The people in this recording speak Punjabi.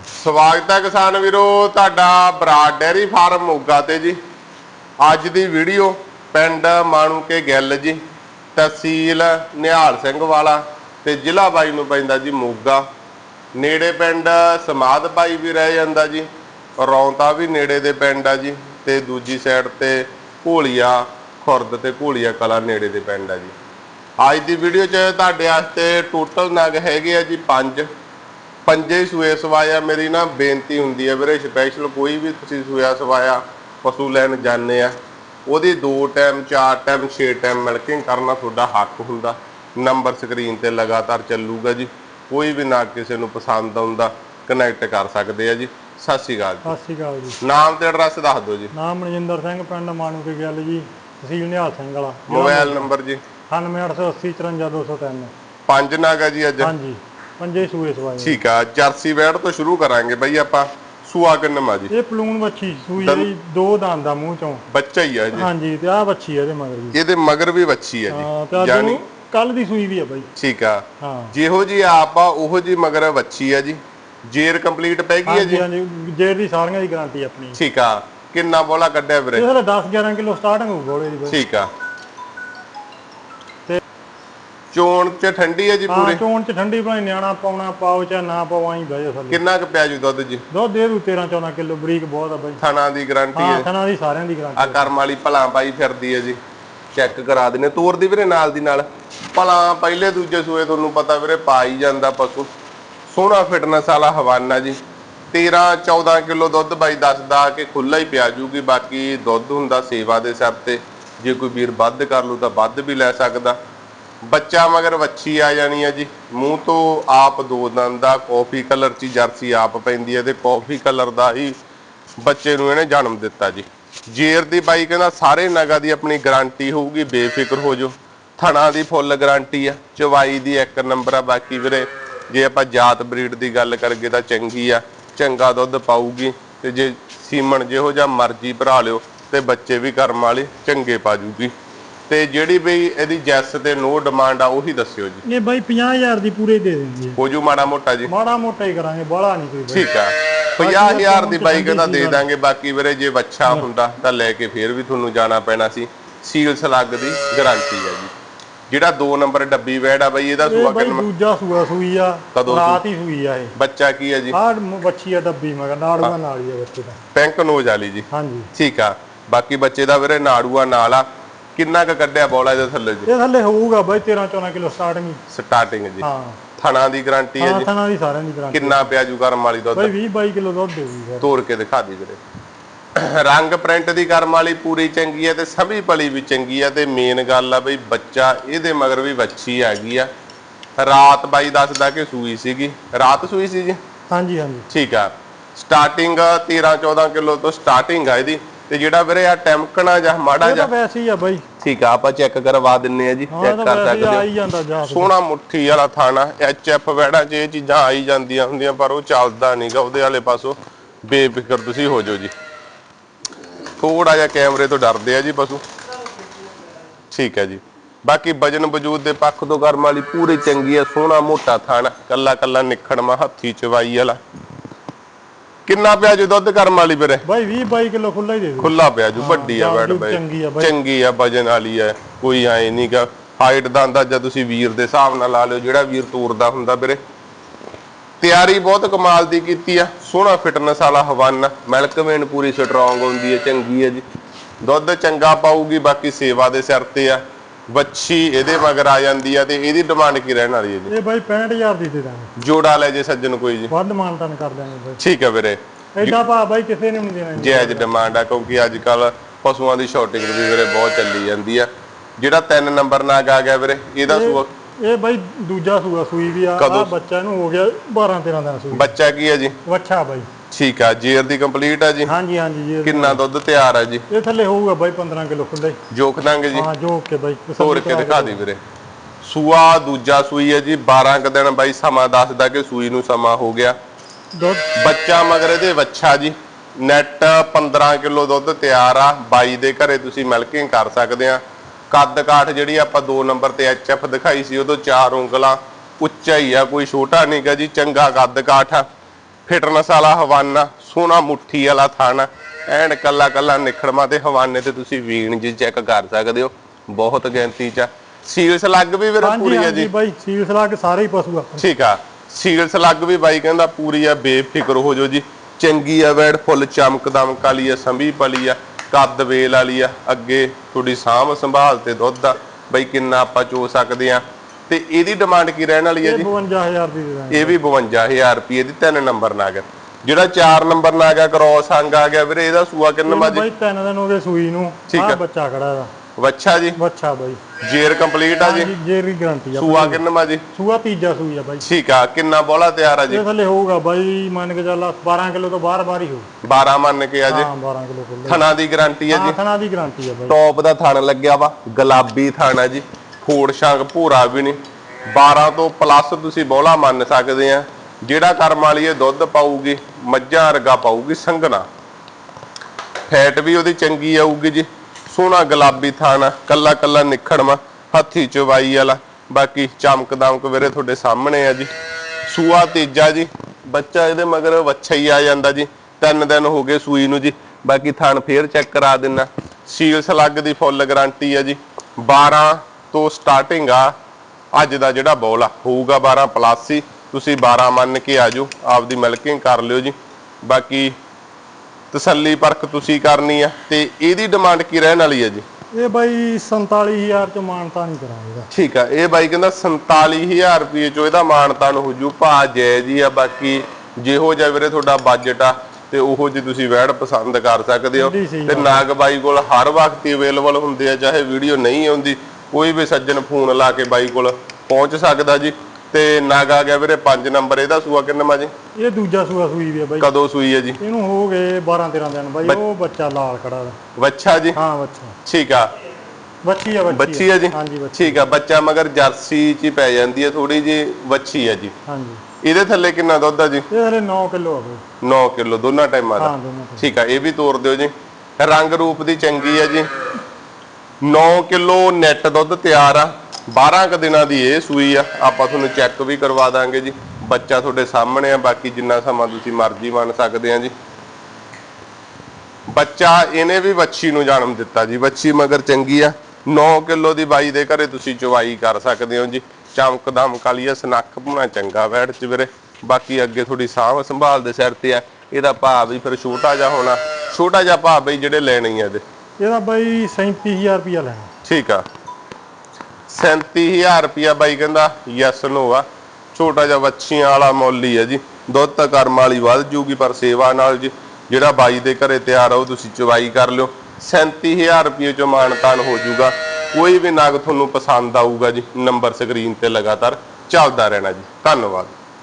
ਸਵਾਗਤ ਹੈ ਕਿਸਾਨ ਵੀਰੋ, ਤੁਹਾਡਾ ਬਰਾਡ ਡੈਰੀ ਫਾਰਮ ਮੋਗਾ ਤੇ ਜੀ। ਅੱਜ ਦੀ ਵੀਡੀਓ ਪਿੰਡ ਮਾਣੂਕੇ ਗਿੱਲ ਜੀ, ਤਹਿਸੀਲ ਨਿਹਾਲ ਸਿੰਘ ਵਾਲਾ ਤੇ ਜ਼ਿਲ੍ਹਾ ਬਾਈ ਨੂੰ ਪੈਂਦਾ ਜੀ ਮੋਗਾ। ਨੇੜੇ ਪਿੰਡ ਸਮਾਦ ਬਾਈ ਵੀ ਰਹਿ ਜਾਂਦਾ ਜੀ, ਰੌਂਤਾ ਵੀ ਨੇੜੇ ਦੇ ਪਿੰਡ ਆ ਜੀ ਤੇ ਦੂਜੀ ਸਾਈਡ ਤੇ ਘੋਲੀਆ ਖੁਰਦ ਤੇ ਘੋਲੀਆ ਕਲਾ ਨੇੜੇ ਦੇ ਪਿੰਡ ਆ ਜੀ। ਅੱਜ ਦੀ ਵੀਡੀਓ 'ਚ ਤੁਹਾਡੇ ਵਾਸਤੇ ਟੋਟਲ ਨਗ ਹੈਗੇ ਆ ਜੀ ਪੰਜ। ਪੰਜੇ ਸੂਏ ਸਵਾਇਆ ਮੇਰੀ ਨਾ ਬੇਨਤੀ ਹੁੰਦੀ ਹੈ ਵੀਰੇ ਸਪੈਸ਼ਲ ਕੋਈ ਵੀ ਤੁਸੀਂ ਸੂਆ ਸਵਾਇਆ ਪਸ਼ੂ ਲੈਣ ਜਾਂਦੇ ਆ। ਉਹਦੀ ਦੋ ਟਾਈਮ ਚਾਰ ਟਾਈਮ ਛੇ ਟਾਈਮ ਮਿਲਕਿੰਗ ਕਰਨਾ ਤੁਹਾਡਾ ਹੱਕ ਹੁੰਦਾ। ਨੰਬਰ ਸਕਰੀਨ ਤੇ ਲਗਾਤਾਰ ਚੱਲੂਗਾ ਜੀ। ਕੋਈ ਵੀ ਨਾ ਕਿਸੇ ਨੂੰ ਪਸੰਦ ਆਉਂਦਾ ਕਨੈਕਟ ਕਰ ਸਕਦੇ ਆ ਜੀ। ਸਤਿ ਸ਼੍ਰੀ ਅਕਾਲ ਜੀ। ਸਤਿ ਸ਼੍ਰੀ ਅਕਾਲ ਜੀ। ਨਾਮ ਤੇ ਐਡਰੈਸ ਦੱਸ ਦਿਓ ਜੀ। ਨਾਮ ਮਨਜਿੰਦਰ ਸਿੰਘ ਪਿੰਡ ਮਾਣੂ ਕੇ ਗੱਲ ਜੀ। ਤਹਿਸੀਲ ਨਿਹਾਲ ਸਿੰਘ ਵਾਲਾ। ਮੋਬਾਈਲ ਨੰਬਰ ਜੀ। 9880 54203 ਪੰਜ ਨਗ ਜੀ ਅੱਜ। ਹਾਂਜੀ। ਪੰਜੇ ਸੂਏ ਸਵਾਏ ਠੀਕ ਆ ਜਰਸੀ ਵੈੜ ਤੋਂ ਸ਼ੁਰੂ ਕਰਾਂਗੇ ਬਈ ਆਪਾਂ ਸੂਆ ਕਿੰਨਮਾ ਜੀ? ਇਹ ਪਲੂਨ ਵੱਛੀ ਸੂਈ ਜਿਹੜੀ ਦੋ ਦੰਦ ਆ ਮੂੰਹ ਚੋਂ। ਬੱਚਾ ਹੀ ਆ ਜੀ। ਹਾਂਜੀ ਤੇ ਆਹ ਵੱਛੀ ਆ ਇਹਦੇ ਮਗਰ ਜੀ ਇਹਦੇ ਮਗਰ ਵੀ ਵੱਛੀ ਆ ਜੀ। ਅੱਜ ਕੱਲ ਦੀ ਸੂਈ ਵੀ ਆ ਬਾਈ। ਠੀਕ ਆ। ਜਿਹੋ ਜੀ ਆਪ ਆ ਉਹੋ ਜੀ ਮਗਰ ਵੱਛੀ ਆ ਜੀ। ਜੇਰ ਕੰਪਲੀਟ ਪੈ ਗਈ ਹੈ ਜੀ? ਹਾਂਜੀ ਜੇਰ ਦੀ ਸਾਰੀਆਂ ਦੀ ਗਾਰੰਟੀ ਆਪਣੀ। ਠੀਕ ਆ। ਕਿੰਨਾ ਬੋਲਾ ਕੱਢਿਆ ਵੀਰੇ? ਇਹ ਹਲੇ 10 11 ਕਿਲੋ ਸਟਾਰਟਿੰਗ ਹੋਊ ਗੋਲੇ ਦੀ ਠੀਕ ਆ। ਚੋਣ ਚ ਠੰਡੀ ਹੈ ਜੀ ਹਾਂ ਪੂਰੀ? ਚੋਣ ਚ ਠੰਡੀ ਭਾਈ ਨਿਆਣਾ ਪਾਉਣਾ ਪਾਓ ਚਾਹੇ ਨਾ ਪਾਓ ਬਹਿ ਜਾ ਥੱਲੇ। ਕਿੰਨਾ ਕੁ ਪਿਆ ਜੂ ਦੁੱਧ ਜੀ? ਦੁੱਧ ਦੇ ਦੂ 13 14 ਕਿਲੋ ਬਰੀਕ ਬਹੁਤ ਆ ਬਾਈ। ਥਣਾ ਦੀ ਗਾਰੰਟੀ ਹਾਂ ਹੈ। ਥਣਾ ਦੀ ਸਾਰਿਆਂ ਦੀ ਆ ਗਾਰੰਟੀ ਕਰਮ ਵਾਲੀ ਭਲਾ ਪਾਈ ਫਿਰਦੀ ਹੈ ਜੀ। ਚੈੱਕ ਕਰਾ ਦਿੰਨੇ ਤੋਰ ਦੀ ਵੀਰੇ ਨਾਲ ਦੀ ਨਾਲ। ਭਲਾ ਪਹਿਲੇ ਦੂਜੇ ਸੂਏ ਤੁਹਾਨੂੰ ਪਤਾ ਵੀਰੇ ਪਾ ਹੀ ਜਾਂਦਾ ਪਸ਼ੂ। ਸੋਹਣਾ ਫਿਟਨੈਸ ਵਾਲਾ ਹਵਾਨਾ ਜੀ। 13 14 ਕਿਲੋ ਦੁੱਧ ਬਾਈ ਦੱਸਦਾ ਕਿ ਖੁੱਲਾ ਹੀ ਪਿਆ ਜੂਗੀ। ਬਾਕੀ ਦੁੱਧ ਹੁੰਦਾ ਸੇਵਾ ਦੇ ਸਿਰ ਤੇ। ਜੇ ਕੋਈ ਵੀਰ ਵੱਧ ਕਰ ਲੂ ਤਾਂ ਵੱਧ ਵੀ ਲੈ ਸਕਦਾ। ਬੱਚਾ ਮਗਰ ਵੱਛੀ ਆ ਜਾਣੀ ਹੈ ਜੀ। ਮੂੰਹ ਤੋਂ ਆਪ ਦੋ ਦੰਦ ਦਾ ਕਾਫੀ ਕਲਰ ਚ ਹੀ ਜਰਸੀ ਆਪ ਪੈਂਦੀ ਹੈ ਤੇ ਕਾਫੀ ਕਲਰ ਦਾ ਹੀ ਬੱਚੇ ਨੂੰ ਇਹਨੇ ਜਨਮ ਦਿੱਤਾ ਜੀ। ਜੇਰ ਦੀ ਬਾਈ ਕਹਿੰਦਾ ਸਾਰੇ ਨਗਾ ਦੀ ਆਪਣੀ ਗਾਰੰਟੀ ਹੋਊਗੀ, ਬੇਫਿਕਰ ਹੋ ਜਾਓ। ਥਣਾ ਦੀ ਫੁੱਲ ਗਾਰੰਟੀ ਆ, ਚਵਾਈ ਦੀ ਇੱਕ ਨੰਬਰ ਆ। ਬਾਕੀ ਵੀਰੇ, ਜੇ ਆਪਾਂ ਜਾਤ ਬਰੀਡ ਦੀ ਗੱਲ ਕਰਗੇ ਤਾਂ ਚੰਗੀ ਆ। ਚੰਗਾ ਦੁੱਧ ਪਾਊਗੀ ਤੇ ਜੇ ਸੀਮਣ ਜਿਹੋ ਜਿਹਾ ਮਰਜ਼ੀ ਭਰਾ ਲਿਓ ਤੇ ਬੱਚੇ ਵੀ ਕਰਮ ਵਾਲੇ ਚੰਗੇ ਪਾ ਜੂਗੀ। ਤੇ ਜਿਹੜੀ ਬਈ ਇਹਦੀ ਜੈਸ ਤੇ ਨੋ ਡਿਮਾਂਡ ਆ ਉਹੀ ਦੱਸਿਓ ਜੀ। ਇਹ ਬਾਈ 50000 ਦੀ ਪੂਰੇ ਦੇ ਦਿੰਦੀ ਹੈ। ਜੂ ਮਾੜਾ ਮੋਟਾ ਜੀ। ਮਾੜਾ ਮੋਟਾ ਹੀ ਕਰਾਂਗੇ ਬਾਹਲਾ ਨਹੀਂ ਕੋਈ ਠੀਕ ਆ। 50000 ਦੀ ਬਾਈ ਕਹਿੰਦਾ ਦੇ ਦਾਂਗੇ ਬਾਕੀ ਵੀਰੇ ਜੇ ਬੱਚਾ ਹੁੰਦਾ ਤਾਂ ਲੈ ਕੇ ਫੇਰ ਵੀ ਤੁਹਾਨੂੰ ਜਾਣਾ ਪੈਣਾ ਸੀ। ਸੀਲ ਸਲੱਗ ਦੀ ਗਾਰੰਟੀ ਹੈ ਜੀ। ਜਿਹੜਾ 2 ਨੰਬਰ ਡੱਬੀ ਵੈੜ ਆ ਬਾਈ ਇਹਦਾ ਇਹ ਸੂਆ ਕਿੰਨਾ ਦੂਜਾ ਸੂਆ ਸੂਈ ਆ ਰਾਤ ਹੀ ਸੂਈ ਆ ਇਹ। ਬੱਚਾ ਕੀ ਹੈ ਜੀ? ਆਹ ਬੱਚੀ ਆ ਡੱਬੀ ਮਗਰ ਨਾੜੂਆ ਨਾਲ ਹੀ ਆ ਬੱਚੇ ਦਾ। ਪੈਂਕ ਨੋਜ ਵਾਲੀ ਜੀ। ਹਾਂਜੀ। ਠੀਕ ਆ। ਬਾਕੀ ਬੱਚੇ ਦਾ ਵੀਰੇ ਨਾੜੂਆ ਨਾਲ ਆ। ਕਿੰਨਾ ਕ ਕੱਢਿਆ ਬੋਲਾ ਇਹਦੇ ਥੱਲੇ ਜੀ? ਇਹ ਥੱਲੇ ਹੋਊਗਾ ਬਾਈ 13 14 ਕਿਲੋ ਸਟਾਰਟਿੰਗ ਸਟਾਰਟਿੰਗ ਜੀ। ਹਾਂ। ਥਣਾ ਦੀ ਗਾਰੰਟੀ ਹੈ ਜੀ। ਥਣਾ ਦੀ ਸਾਰਿਆਂ ਦੀ ਗਾਰੰਟੀ ਕਿੰਨਾ ਪਿਆ ਜੂ ਕਰਮ ਵਾਲੀ ਦੁੱਧ? ਬਾਈ 20 22 ਕਿਲੋ ਦੁੱਧ ਦੇਊਗੀ ਫਿਰ ਤੋੜ ਕੇ ਦਿਖਾ ਦੀ ਵੀਰੇ। ਰੰਗ ਪ੍ਰਿੰਟ ਦੀ ਕਰਮ ਵਾਲੀ ਪੂਰੀ ਚੰਗੀ ਹੈ ਤੇ ਸਭੀ ਪਲੀ ਵੀ ਚੰਗੀ ਹੈ ਤੇ ਮੇਨ ਗੱਲ ਆ ਬਈ ਬੱਚਾ ਇਹਦੇ ਮਗਰ ਵੀ ਵੱਛੀ ਆ ਗਈ ਆ। ਰਾਤ ਬਾਈ ਦੱਸਦਾ ਕਿ ਸੂਈ ਸੀਗੀ। ਰਾਤ ਸੂਈ ਸੀ ਜੀ? ਹਾਂਜੀ ਹਾਂਜੀ। ਠੀਕ ਆ। ਸਟਾਰਟਿੰਗ 13 14 ਕਿਲੋ ਤੋਂ ਸਟਾਰਟਿੰਗ ਆ ਇਹਦੀ। ਤੇ ਜਿਹੜਾ ਵੀਰੇ ਆ ਟੈਂਕਣਾ ਜਾਂ ਮਾੜਾ ਜਾਂ ਵੈਸੇ ਹੀ ਆ ਬਾਈ। ਠੀਕ ਆ ਆਪਾਂ ਚੈੱਕ ਕਰਵਾ ਦਿੰਨੇ ਆ ਜੀ ਚੈੱਕ ਕਰ ਸਕਦੇ ਆ ਹੋ ਸੋਹਣਾ ਮੁੱਠੀ ਵਾਲਾ ਥਾਣਾ ਐਚ ਐਫ ਵੈੜਾਂ 'ਚ ਇਹ ਚੀਜ਼ਾਂ ਆਈ ਜਾਂਦੀਆਂ ਹੁੰਦੀਆਂ ਪਰ ਉਹ ਚੱਲਦਾ ਨਹੀਂਗਾ ਉਹਦੇ ਵਾਲੇ ਪਾਸੋਂ ਬੇਫਿਕਰ ਤੁਸੀਂ ਹੋ ਜਾਓ ਜੀ। ਥੋੜਾ ਜਿਹਾ ਕੈਮਰੇ ਤੋਂ ਡਰਦੇ ਆ ਜੀ ਪਸ਼ੂ। ਠੀਕ ਹੈ ਜੀ। ਬਾਕੀ ਵਜਨ ਵਜੂਦ ਦੇ ਪੱਖ ਤੋਂ ਕਰਮ ਵਾਲੀ ਪੂਰੀ ਚੰਗੀ ਹੈ ਸੋਹਣਾ ਮੋਟਾ ਥਾਣਾ ਕੱਲਾ ਕੱਲਾ ਨਿਖੜਮਾ ਹੱਥੀ ਚਵਾਈ ਵਾਲਾ। ਕਿੰਨਾ ਪਿਆ ਜੀ ਦੁੱਧ ਕਰਮ ਵਾਲੀ ਵੀਰੇ? ਬਾਈ 20 22 ਕਿਲੋ ਖੁੱਲਾ ਹੀ ਦੇ ਦੇ ਖੁੱਲਾ ਪਿਆ ਜੂ ਵੱਡੀ ਆ ਬੈਡ ਬਾਈ। ਚੰਗੀ ਆ ਬਾਈ। ਚੰਗੀ ਆ ਵਜਨ ਵਾਲੀ ਆ ਕੋਈ ਐ ਨਹੀਂ ਗਾ। ਹਾਈਟ ਦਾ ਅੰਦਾਜ਼ਾ ਤੁਸੀਂ ਵੀਰ ਦੇ ਹਿਸਾਬ ਨਾਲ ਲਾ ਲਿਓ ਜਿਹੜਾ ਵੀਰ ਤੋਰਦਾ ਹੁੰਦਾ ਵੀਰੇ। ਤਿਆਰੀ ਬਹੁਤ ਕਮਾਲ ਦੀ ਕੀਤੀ ਆ ਸੋਹਣਾ ਫਿਟਨੈਸ ਵਾਲਾ ਹਵਾਨਾ ਮਿਲਕ ਵੇਨ ਪੂਰੀ ਸਟਰੋਂਗ ਹੁੰਦੀ ਹੈ ਚੰਗੀ ਹੈ ਜੀ। ਦੁੱਧ ਚੰਗਾ ਪਾਊਗੀ ਬਾਕੀ ਸੇਵਾ ਦੇ ਸਿਰ ਤੇ ਆ। ਵੱਛੀ ਇਹਦੇ ਮਗਰ ਆ ਜਾਂਦੀ ਆ ਤੇ ਇਹਦੀ ਡਿਮਾਂਡ ਕੀ ਰਹਿਣ ਵਾਲੀ ਹੈ ਜੀ? ਇਹ ਬਾਈ 65000 ਦੀ ਦੇ ਦਾਂਗੇ। ਜੋੜਾ ਲੈ ਜੇ ਸੱਜਣ ਕੋਈ ਜੀ। ਵੱਧ ਮਾਨਤਾਨ ਕਰ ਦਾਂਗੇ ਬਾਈ। ਠੀਕ ਹੈ ਵੀਰੇ। ਐਡਾ ਭਾ ਬਾਈ ਕਿਸੇ ਨੇ ਵੀ ਨਹੀਂ ਦੇਣਾ ਜੀ। ਜਾਇਜ਼ ਡਿਮਾਂਡ ਆ ਕਿਉਂਕਿ ਅੱਜ ਕੱਲ ਪਸ਼ੂਆਂ ਦੀ ਸ਼ਾਰਟਿੰਗ ਵੀ ਵੀਰੇ ਬਹੁਤ ਚੱਲੀ ਜਾਂਦੀ ਆ। ਜਿਹੜਾ 3 ਨੰਬਰ ਨਾਗ ਆ ਗਿਆ ਵੀਰੇ ਇਹਦਾ ਸੂਆ ਇਹ ਬਾਈ ਦੂਜਾ ਸੂਆ ਸੂਈ ਵੀ ਆ ਕਦੋਂ? ਆ ਬੱਚਾ ਇਹਨੂੰ ਹੋ ਗਿਆ 12 13 ਦਿਨ ਸੂਈ ਬੱਚਾ ਕੀ ਹੈ ਜੀ? ਵੱਛਾ ਬਾਈ। ਠੀਕ ਆ ਜੇਰ ਦੀ ਕੰਪਲੀਟ ਆ ਜੀ? ਹਾਂਜੀ ਹਾਂਜੀ ਜੀ ਕਿੰਨਾ ਦੁੱਧ ਤਿਆਰ ਆ ਜੀ? ਇਹ ਥੱਲੇ ਹੋਊਗਾ ਬਾਈ 15 ਕਿਲੋ ਖੁੱਲੇ ਜੋਖ ਦਾਂਗੇ ਜੀ। ਹਾਂ ਜੋ ਕੇ ਬਾਈ। ਤੋੜ ਕੇ ਦਿਖਾ ਦੀ ਵੀਰੇ। ਸੂਆ ਦੂਜਾ ਸੂਈ ਹੈ ਜੀ 12 ਕ ਦਿਨ ਬਾਈ ਸਮਾਂ ਦੱਸਦਾ ਕਿ ਸੂਈ ਨੂੰ ਸਮਾਂ ਹੋ ਗਿਆ। ਦੁੱਧ? ਬੱਚਾ ਮਗਰ ਇਹਦੇ ਵੱਛਾ ਜੀ। ਨੈਟ 15 ਕਿਲੋ ਦੁੱਧ ਤਿਆਰ ਆ। ਬਾਈ ਦੇ ਘਰੇ ਤੁਸੀਂ ਮਿਲਕਿੰਗ ਕਰ ਸਕਦੇ ਆ। ਕੱਦ ਕਾਠ ਜਿਹੜੀ ਆਪਾਂ 2 ਨੰਬਰ ਤੇ ਐਚਐਫ ਦਿਖਾਈ ਸੀ ਉਦੋਂ ਚਾਰ ਉਂਗਲਾਂ। ਉੱਚਾ ਹੀ ਆ ਕੋਈ ਛੋਟਾ ਨਹੀਂਗਾ ਜੀ ਚੰਗਾ ਕੱਦ ਕਾਠ ਆ। ਫਿਟਨੈਸ ਵਾਲਾ ਹਵਾਨਾ ਸੋਹਣਾ ਮੁੱਠੀ ਵਾਲਾ ਥਾਣਾ। ਐਨ ਕੱਲਾ ਕੱਲਾ ਨਿਖੜਮਾ ਤੇ ਹਵਾਨੇ ਤੇ ਤੁਸੀਂ ਵੀਣ ਜੀ ਚੈੱਕ ਕਰ ਸਕਦੇ ਹੋ। ਬਹੁਤ ਗਿਣਤੀ ਚ ਆ। ਸੀਲਸ ਲੱਗ ਵੀ ਵੀਰੇ ਪੂਰੀ ਆ ਹਾਂਜੀ ਜੀ। ਬਾਈ ਸੀਲ ਸਲਾਹ ਕੇ ਸਾਰੇ ਹੀ ਪਸ਼ੂ ਆਪਣੇ ਠੀਕ ਆ। ਸੀਲਸ ਲੱਗ ਵੀ ਬਾਈ ਕਹਿੰਦਾ ਪੂਰੀ ਆ ਬੇਫਿਕਰ ਹੋ ਜਾਓ ਜੀ। ਚੰਗੀ ਆ ਵੈੜ ਫੁੱਲ ਚਮਕ ਦਮਕ ਵਾਲੀ ਆ ਸੰਭੀ ਪਲੀ ਆ ਕੱਦ ਵੇਲ ਵਾਲੀ ਆ। ਅੱਗੇ ਤੁਹਾਡੀ ਸਾਂਭ ਸੰਭਾਲ ਤੇ ਦੁੱਧ ਆ। ਬਾਈ ਕਿੰਨਾ ਆਪਾਂ ਚੋ ਸਕਦੇ ਆ। ਤੇ ਇਹਦੀ ਡਿਮਾਂਡ ਕੀ ਰਹਿਣ ਵਾਲੀ ਇਹ ਜੀ? 52000 ਦੀ ਦੇ ਇਹ ਵੀ 52000 ਰੁਪਏ ਦੀ ਤਿੰਨ ਨੰਬਰ ਨਾਗ। ਆ। ਜਿਹੜਾ 4 ਨੰਬਰ ਨਾਗ ਆ ਕ੍ਰੋਸ ਅੰਗ ਆ ਗਿਆ ਵੀਰੇ ਇਹਦਾ ਸੂਆ ਕਿੰਨਾ ਇਹਨੂੰ ਮਾਜੀ? ਬਾਈ ਤਿੰਨ ਦਿਨ ਹੋ ਗਏ ਸੂਈ ਨੂੰ। ਠੀਕ ਆ। ਬੱਚਾ ਖੜਾ ਇਹਦਾ। ਵੱਛਾ ਜੀ? ਬੱਚਾ ਬਾਈ। ਜੇਰ ਕੰਪਲੀਟ ਆ ਜੀ? ਜੇਰੀ ਗਰੰਟੀ ਆ ਸੂਆ ਕਿੰਨਾ ਮਾਜੀ? ਸੂਆ ਤੀਜਾ ਸੂਈ ਆ ਬਾਈ। ਠੀਕ ਆ ਕਿੰਨਾ ਬੋਲਾ ਤਿਆਰ ਆ ਜੀ? ਇਹ ਥੱਲੇ ਹੋਊਗਾ ਬਾਈ ਮੰਨ ਕੇ ਚੱਲ 12 ਕਿਲੋ ਤੋਂ ਬਾਹਰ ਬਾਹਰ ਹੀ ਹੋਊ। 12 ਮੰਨ ਕੇ ਆ ਜੀ? ਹਾਂ 12 ਕਿਲੋ ਕੋਲ ਥਣਾ ਦੀ ਗਾਰੰਟੀ ਆ ਜੀ? ਹਾਂ ਥਣਾ ਦੀ ਗਰੰਟੀ ਆ ਬਾਈ। ਟੌਪ ਦਾ ਥਣ ਲੱਗਿਆ ਵਾ ਗੁਲਾਬੀ ਥਣ ਆ ਜੀ। ਫੋੜ ਸ਼ੰਗ ਭੂਰਾ ਵੀ ਨਹੀਂ। 12 ਤੋਂ ਪਲੱਸ ਤੁਸੀਂ ਬੋਲਾ ਮੰਨ ਸਕਦੇ ਆ। ਜਿਹੜਾ ਕਰਮ ਵਾਲੀ ਇਹ ਦੁੱਧ ਪਾਊਗੀ, ਮੱਝਾਂ ਵਰਗਾ ਪਾਊਗੀ ਸੰਘਣਾ। ਫੈਟ ਵੀ ਉਹਦੀ ਚੰਗੀ ਆਊਗੀ ਜੀ। ਸੋਹਣਾ ਗੁਲਾਬੀ ਥਾਣਾ ਆ ਕੱਲਾ ਕੱਲਾ ਨਿਖੜਵਾ ਹੱਥੀ ਚਵਾਈ ਵਾਲਾ। ਬਾਕੀ ਚਮਕ ਦਮਕ ਵੀਰੇ ਤੁਹਾਡੇ ਸਾਹਮਣੇ ਆ ਜੀ। ਸੂਆ ਤੀਜਾ ਜੀ। ਬੱਚਾ ਇਹਦੇ ਮਗਰ ਵੱਛਾ ਹੀ ਆ ਜਾਂਦਾ ਜੀ। ਤਿੰਨ ਦਿਨ ਹੋ ਗਏ ਸੂਈ ਨੂੰ ਜੀ। ਬਾਕੀ ਥਣ ਫੇਰ ਚੈੱਕ ਕਰਾ ਦਿੰਨਾ। ਸੀਲ ਸਲੱਗ ਦੀ ਫੁੱਲ ਗਾਰੰਟੀ ਆ ਜੀ। 12 ਤੋਂ ਸਟਾਰਟਿੰਗ ਆ ਅੱਜ ਦਾ ਜਿਹੜਾ ਬੋਲ ਆ ਹੋਊਗਾ 12 ਪਲੱਸ ਹੀ। ਤੁਸੀਂ 12 ਮੰਨ ਕੇ ਆਜੋ ਆਪਦੀ ਮਿਲਕਿੰਗ ਕਰ ਲਿਓ ਜੀ। ਬਾਕੀ ਤਸੱਲੀ ਪਰਖ ਤੁਸੀਂ ਕਰਨੀ ਆ ਤੇ ਇਹਦੀ ਡਿਮਾਂਡ ਕੀ ਰਹਿਣ ਵਾਲੀ ਹੈ ਜੀ? ਇਹ ਬਾਈ 47000 ਚ ਮਾਨਤਾ ਨਹੀਂ ਕਰਾਂਗੇ ਠੀਕ ਆ ਇਹ ਬਾਈ ਕਹਿੰਦਾ 47000 ਰੁਪਏ ਚੋਂ ਇਹਦਾ ਮਾਨਤਾਨ ਹੋ ਜੂ ਭਾ ਜੈ ਜੀ ਆ ਬਾਕੀ ਜਿਹੋ ਜਿਹਾ ਵੀਰੇ ਤੁਹਾਡਾ ਬਜਟ ਆ ਤੇ ਉਹੋ ਜੀ ਤੁਸੀਂ ਵੈੜ ਪਸੰਦ ਕਰ ਸਕਦੇ ਹੋ। ਤੇ ਨਾਗ ਬਾਈ ਕੋਲ ਹਰ ਵਕਤ ਹੀ ਅਵੇਲੇਬਲ ਹੁੰਦੇ ਆ ਚਾਹੇ ਵੀਡੀਓ ਨਹੀਂ ਆਉਂਦੀ ਕੋਈ ਵੀ ਸੱਜਣ ਫੋਨ ਲਾ ਕੇ ਬਾਈ ਕੋਲ ਪਹੁੰਚ ਸਕਦਾ ਜੀ। ਤੇ ਨਾਗ ਆ ਗਿਆ ਵੀਰੇ 5 ਨੰਬਰ ਇਹਦਾ ਸੂਆ ਕਿੰਨਾ ਮਾ ਜੀ? ਇਹ ਦੂਜਾ ਸੂਆ ਸੂਈ ਵੀ ਆ ਬਾਈ। ਕਦੋਂ ਸੂਈ ਹੈ ਜੀ? ਇਹਨੂੰ ਹੋ ਗਏ 12 13 ਦਿਨ ਬਾਈ ਉਹ ਬੱਚਾ ਲਾਲ ਖੜਾ ਦਾ ਵੱਛਾ ਜੀ? ਹਾਂ ਬੱਚਾ ਠੀਕ ਆ। ਬੱਚੀ ਆ ਬੱਚੀ ਹੈ ਜੀ? ਹਾਂਜੀ ਬੱਚੀ ਠੀਕ ਆ ਬੱਚਾ ਮਗਰ ਜਰਸੀ ਚ ਹੀ ਪੈ ਜਾਂਦੀ ਹੈ ਥੋੜੀ ਜੀ ਵੱਛੀ ਹੈ ਜੀ। ਹਾਂਜੀ। ਇਹਦੇ ਥੱਲੇ ਕਿੰਨਾ ਦੁੱਧ ਆ ਜੀ? ਇਹ ਹਲੇ 9 ਕਿਲੋ ਆ ਬਾਈ। 9 ਕਿਲੋ ਦੋਨਾਂ ਟਾਈਮਾਂ ਦਾ। ਹਾਂ ਦੋਨੋਂ ਤੋਂ। ਠੀਕ ਆ ਇਹ ਵੀ ਤੋਰ ਦਿਓ ਜੀ। ਰੰਗ ਰੂਪ ਦੀ ਚੰਗੀ ਆ ਜੀ। 9 ਕਿਲੋ ਨੈਟ ਦੁੱਧ ਤਿਆਰ ਆ। 12 ਕ ਦਿਨਾਂ ਦੀ ਇਹ ਸੂਈ ਆ। ਆਪਾਂ ਤੁਹਾਨੂੰ ਚੈੱਕ ਵੀ ਕਰਵਾ ਦਾਂਗੇ ਜੀ। ਬੱਚਾ ਤੁਹਾਡੇ ਸਾਹਮਣੇ ਆ। ਬਾਕੀ ਜਿੰਨਾ ਸਮਾਂ ਤੁਸੀਂ ਮਰਜ਼ੀ ਮੰਨ ਸਕਦੇ ਆ ਜੀ। ਬੱਚਾ ਇਹਨੇ ਵੀ ਵੱਛੀ ਨੂੰ ਜਨਮ ਦਿੱਤਾ ਜੀ। ਵੱਛੀ ਮਗਰ ਚੰਗੀ ਆ। 9 ਕਿਲੋ ਦੀ ਬਾਈ ਦੇ ਘਰੇ ਤੁਸੀਂ ਚਵਾਈ ਕਰ ਸਕਦੇ ਹੋ ਜੀ। ਚਮਕ ਦਮਕ ਵਾਲੀ ਆ, ਸਨੱਖ ਪੁਣਾ ਚੰਗਾ ਬੈਠ ਚ ਵੀਰੇ। ਬਾਕੀ ਅੱਗੇ ਤੁਹਾਡੀ ਸਾਂਭ ਸੰਭਾਲ ਦੇ ਸਿਰ ਤੇ ਆ। ਇਹਦਾ ਭਾਅ ਵੀ ਫਿਰ ਛੋਟਾ ਜਿਹਾ ਹੋਣਾ। ਛੋਟਾ ਜਿਹਾ ਭਾਅ ਬਈ ਜਿਹੜੇ ਲੈਣੇ ਆ ਇਹਦੇ। ਇਹਦਾ ਬਾਈ 37000 ਰੁਪਿਆ ਲੈਣਾ। ਠੀਕ ਆ। 37000 ਰੁਪਿਆ ਬਾਈ ਕਹਿੰਦਾ ਯੈਸ ਨੋ ਆ। ਛੋਟਾ ਜਿਹਾ ਵੱਛੀਆਂ ਵਾਲਾ ਮੁੱਲ ਹੀ ਆ ਜੀ। ਦੁੱਧ ਤਾਂ ਕਰਮ ਵਾਲੀ ਵੱਧ ਜੂਗੀ, ਪਰ ਸੇਵਾ ਨਾਲ ਜੀ, ਜਿਹੜਾ ਬਾਈ ਦੇ ਘਰੇ ਤਿਆਰ ਆ, ਉਹ ਤੁਸੀਂ ਚਵਾਈ ਕਰ ਲਿਓ। 37000 ਰੁਪਏ ਚੋਂ ਮਾਨਤਾਨ ਹੋ ਜਾਊਗਾ ਕੋਈ ਵੀ ਨਗ ਤੁਹਾਨੂੰ ਪਸੰਦ ਆਊਗਾ ਜੀ ਨੰਬਰ ਸਕਰੀਨ ਤੇ ਲਗਾਤਾਰ ਚੱਲਦਾ ਰਹਿਣਾ ਜੀ। ਧੰਨਵਾਦ।